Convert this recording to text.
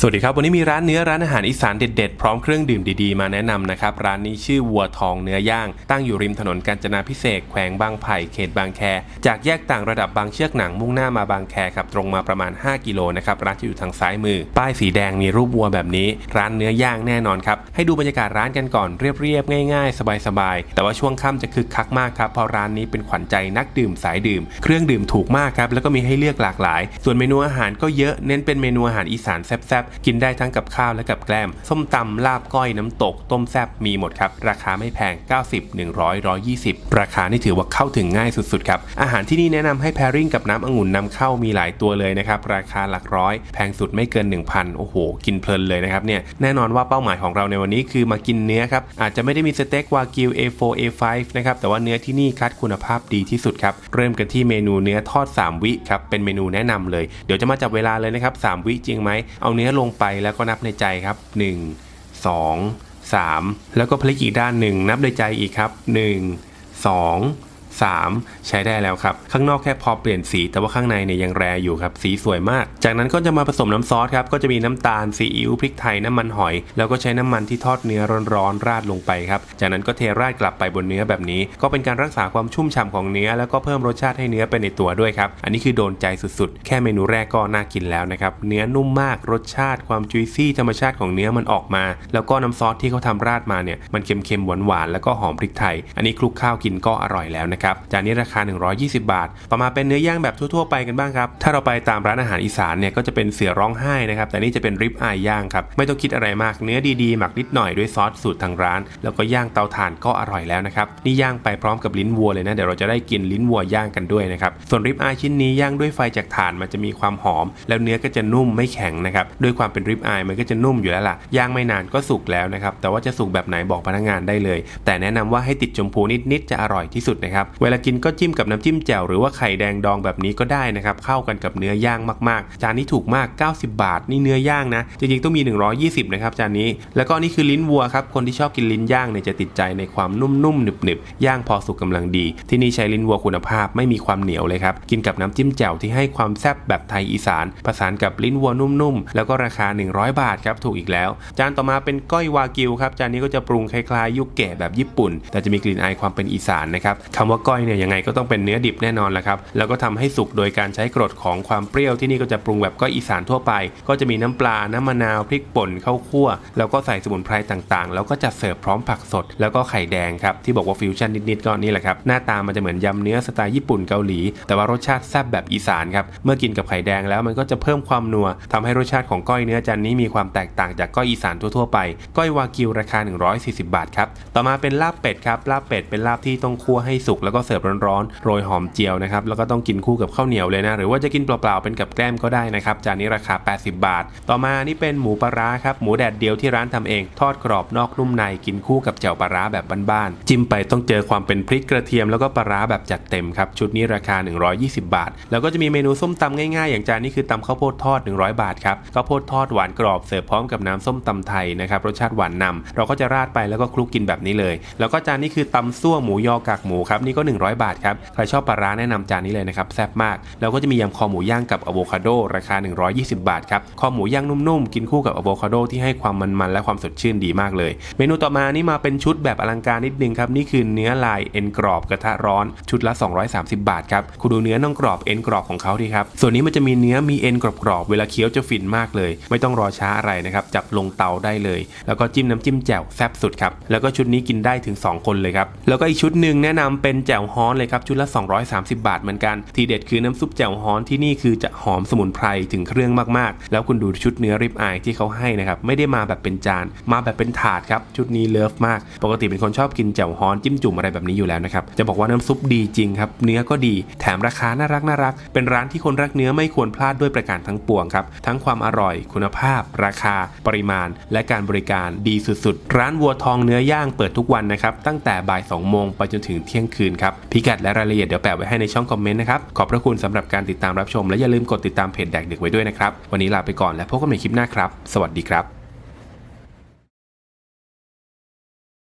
สวัสดีครับ วันนี้มีร้านเนื้อร้านอาหารอีสานเด็ดๆ พร้อมเครื่องดื่มดีๆ มาแนะนำนะครับ ร้านนี้ชื่อวัวทองเนื้อย่างตั้งอยู่ริมถนนกาญจนาพิเศษแขวงบางไผ่เขตบางแค จากแยกต่างระดับบางเชือกหนังมุ่งหน้ามาบางแคครับตรงมาประมาณ 5 กิโลนะครับร้านจะอยู่ทางซ้ายมือ ป้ายสีแดงมีรูปวัวแบบนี้ ร้านเนื้อย่างแน่นอนครับให้ดูบรรยากาศร้านกันก่อนเรียบๆง่ายๆ สบายๆแต่ว่าช่วงค่ำจะคึกคักมากครับเพราะร้านนี้เป็นขวัญใจนักดื่มสายดื่ม เครื่องดื่มถูกมากครับแล้วก็มีให้เลือกหลากหลาย ส่วนเมนูอาหารก็เยอะเน้นเป็นเมนูอาหารอีสานแซ่บกินได้ทั้งกับข้าวและกับแกล้ม ส้มตำลาบก้อยน้ำตก ต้มแซ่บมีหมดครับ ราคาไม่แพง 90 100 120 ราคานี่ถือว่าเข้าถึงง่ายสุดๆครับ อาหารที่นี่แนะนำให้แพริ่งกับน้ำองุ่นนำเข้ามีหลายตัวเลยนะครับ ราคาหลักร้อย แพงสุดไม่เกิน 1,000 โอ้โห กินเพลินเลยนะครับเนี่ยแน่นอนว่าเป้าหมายของเราในวันนี้คือมากินเนื้อครับ อาจจะไม่ได้มีสเต็กวากิว A4 A5 นะครับแต่ว่าเนื้อที่นี่คัดคุณภาพดีที่สุดครับ เริ่มกันที่เมนูเนื้อทอด 3 วิครับเป็นเมนูแนะนำเลย เดี๋ยวจะมาจับเวลาเลยนะครับ3วิจริงไหมเอาเนื้อลงไปแล้วก็นับในใจครับ 1 2 3 แล้วก็พลิกอีกด้านหนึ่งนับในใจอีกครับ 1 2 3 ใช้ได้แล้วครับ ข้างนอกแค่พอเปลี่ยนสี แต่ว่าข้างในเนี่ยยังแรอยู่ครับ สีสวยมาก จากนั้นก็จะมาผสมน้ำซอสครับ ก็จะมีน้ำตาลซีอิ๊วพริกไทยน้ำมันหอย แล้วก็ใช้น้ำมันที่ทอดเนื้อร้อนๆราดลงไปครับ จากนั้นก็เทราดกลับไปบนเนื้อแบบนี้ ก็เป็นการรักษาความชุ่มฉ่ำของเนื้อ แล้วก็เพิ่มรสชาติให้เนื้อไปในตัวด้วยครับ อันนี้คือโดนใจสุดๆ แค่เมนูแรกก็น่ากินแล้วนะครับ เนื้อนุ่มมาก รสชาติความจุยซี่ธรรมชาติของเนื้อมันออกมา แล้วก็น้ำซอสที่เขาทำราดมาเนี่ย มันเค็มๆหวานๆแล้วก็หอมพริกไทย อันนี้คลุกข้าวกินก็อร่อยแล้วนะครับจานนี้ราคา 120 บาท ต่อมาเป็นเนื้อย่างแบบทั่วๆไปกันบ้างครับถ้าเราไปตามร้านอาหารอีสานเนี่ยก็จะเป็นเสือร้องไห้นะครับแต่นี่จะเป็นริบอายย่างครับไม่ต้องคิดอะไรมากเนื้อดีๆ หมักนิดหน่อยด้วยซอสสูตรทางร้าน แล้วก็ย่างเตาถ่านก็อร่อยแล้วนะครับนี่ย่างไปพร้อมกับลิ้นวัวเลยนะเดี๋ยวเราจะได้กินลิ้นวัวย่างกันด้วยนะครับส่วนริบอายชิ้นนี้ย่างด้วยไฟจากถ่านมันจะมีความหอม แล้วเนื้อก็จะนุ่มไม่แข็งนะครับด้วยความเป็นริบอายมันก็จะนุ่มอยู่แล้วล่ะย่างไม่นานก็สุกแล้วนะครับแต่ว่าจะสุกแบบไหนบอกพนักงานได้เลย แต่แนะนำว่าให้ติดชมพูนิดๆจะอร่อยที่สุดนะครับเวลากินก็จิ้มกับน้ำจิ้มแจ่วหรือว่าไข่แดงดองแบบนี้ก็ได้นะครับเข้ากันกับเนื้อย่างมากๆ จานนี้ถูกมาก 90 บาท นี่เนื้อย่างนะจริงๆต้องมี 120 นะครับจานนี้ แล้วก็นี่คือลิ้นวัวครับคนที่ชอบกินลิ้นย่างเนี่ยจะติดใจในความนุ่มๆหนึบๆย่างพอสุกกำลังดี ที่นี่ใช้ลิ้นวัวคุณภาพไม่มีความเหนียวเลยครับกินกับน้ำจิ้มแจ่วที่ให้ความแซ่บแบบไทยอีสานผสานกับลิ้นวัวนุ่มๆแล้วก็ราคา 100 บาทครับถูกอีกแล้ว จานต่อมาเป็นก้อยวากิวครับจานนี้ก็จะปรุงคล้ายๆ ยุคแก่แบบญี่ปุ่น แต่จะมีกลิ่นอายความเป็นอีสานนะครับคำว่าก้อยเนี่ยยังไงก็ต้องเป็นเนื้อดิบแน่นอนแหละครับ แล้วก็ทำให้สุกโดยการใช้กรดของความเปรี้ยวที่นี่ก็จะปรุงแบบก้อยอีสานทั่วไป ก็จะมีน้ำปลา น้ำมะนาว พริกป่นข้าวคั่ว แล้วก็ใส่สมุนไพรต่างๆ แล้วก็จัดเสิร์ฟพร้อมผักสด แล้วก็ไข่แดงครับ ที่บอกว่าฟิวชั่นนิดๆก็นี่แหละครับ หน้าตามันจะเหมือนยำเนื้อสไตล์ญี่ปุ่นเกาหลี แต่ว่ารสชาติแซ่บแบบอีสานครับ เมื่อกินกับไข่แดงแล้วมันก็จะเพิ่มความนัวทำให้รสชาติของก้อยเนื้อจานนี้มีความแตกต่างจากก้อยอีสานทั่วๆไป ก้อยวากิวราคา 140 บาทครับ ต่อมาเป็นลาบเป็ดครับ ลาบเป็ดเป็นลาบที่ต้องคั่วให้สุกแล้วก็เสิร์ฟร้อนๆโรยหอมเจียวนะครับแล้วก็ต้องกินคู่กับข้าวเหนียวเลยนะหรือว่าจะกินเปล่าๆเป็นกับแกล้มก็ได้นะครับจานนี้ราคา 80 บาท ต่อมานี่เป็นหมูปลาร้าครับหมูแดดเดียวที่ร้านทำเอง ทอดกรอบนอกนุ่มในกินคู่กับแจ่วปลาร้าแบบบ้านๆจิ้มไปต้องเจอความเป็นพริกกระเทียมแล้วก็ปลาร้าแบบจัดเต็มครับชุดนี้ราคา 120 บาท แล้วก็จะมีเมนูส้มตำง่ายๆ อย่างจานนี้คือตำข้าวโพดทอด 100 บาทครับข้าวโพดทอดหวานกรอบเสิร์ฟพร้อมกับน้ำส้มตำไทยนะครับรสชาติหวานนำเราก็จะราดไปแล้วก็คลุกกินแบบนี้เลย แล้วก็จานนี้คือตำซั่วหมูยอกากหมูครับนี่ก็ 100 บาทครับ ใครชอบปลาร้าแนะนำจานนี้เลยนะครับแซ่บมาก แล้วก็จะมียำคอหมูย่างกับอะโวคาโดราคา 120 บาทครับ คอหมูย่างนุ่มๆ กินคู่กับอะโวคาโดที่ให้ความมันๆ และความสดชื่นดีมากเลย เมนูต่อมานี่มาเป็นชุดแบบอลังการนิดนึงครับนี่คือเนื้อลายเอ็นกรอบกระทะร้อนชุดละ 230 บาทครับคุณดูเนื้อน่องกรอบเอ็นกรอบของเขาดีครับส่วนนี้มันจะมีเนื้อมีเอ็นกรอบๆเวลาเคี้ยวจะฟินมากเลย ไม่ต้องรอช้าอะไรนะครับจับลงเตาได้เลย แล้วก็จิ้มน้ำจิ้มแจ่วแซ่บสุดครับแล้วก็ชุดนี้กินได้ถึง 2 คนเลยครับแล้วก็อีกชุดหนึ่งแนะนำเป็นแจ่วฮ้อนเลยครับชุดละ 230 บาทเหมือนกัน ทีเด็ดคือน้ำซุปแจ่วฮ้อนที่นี่คือจะหอมสมุนไพรถึงเครื่องมากๆ แล้วคุณดูชุดเนื้อริบอายที่เขาให้นะครับไม่ได้มาแบบเป็นจาน มาแบบเป็นถาดครับชุดนี้เลิฟมาก ปกติเป็นคนชอบกินแจ่วฮ้อนจิ้มจุ่มอะไรแบบนี้อยู่แล้วนะครับจะบอกว่าน้ำซุปดีจริงครับเนื้อก็ดี แถมราคาน่ารักน่ารัก เป็นร้านที่คนรักเนื้อไม่ควรพลาดด้วยประการทั้งปวงครับทั้งความอร่อย คุณภาพ ราคา ปริมาณ และการบริการดีสุดๆ ร้านวัวทองเนื้อย่างเปิดทุกวันนะครับตั้งแต่บ่าย2โมงไปจนถึงเที่ยงคืนครับ พิกัดและรายละเอียดเดี๋ยวแปะไว้ให้ในช่องคอมเมนต์นะครับ ขอบพระคุณสำหรับการติดตามรับชม และอย่าลืมกดติดตามเพจแดกดึกไว้ด้วยนะครับ วันนี้ลาไปก่อนและพบกันใหม่คลิปหน้าครับ สวัสดีครับ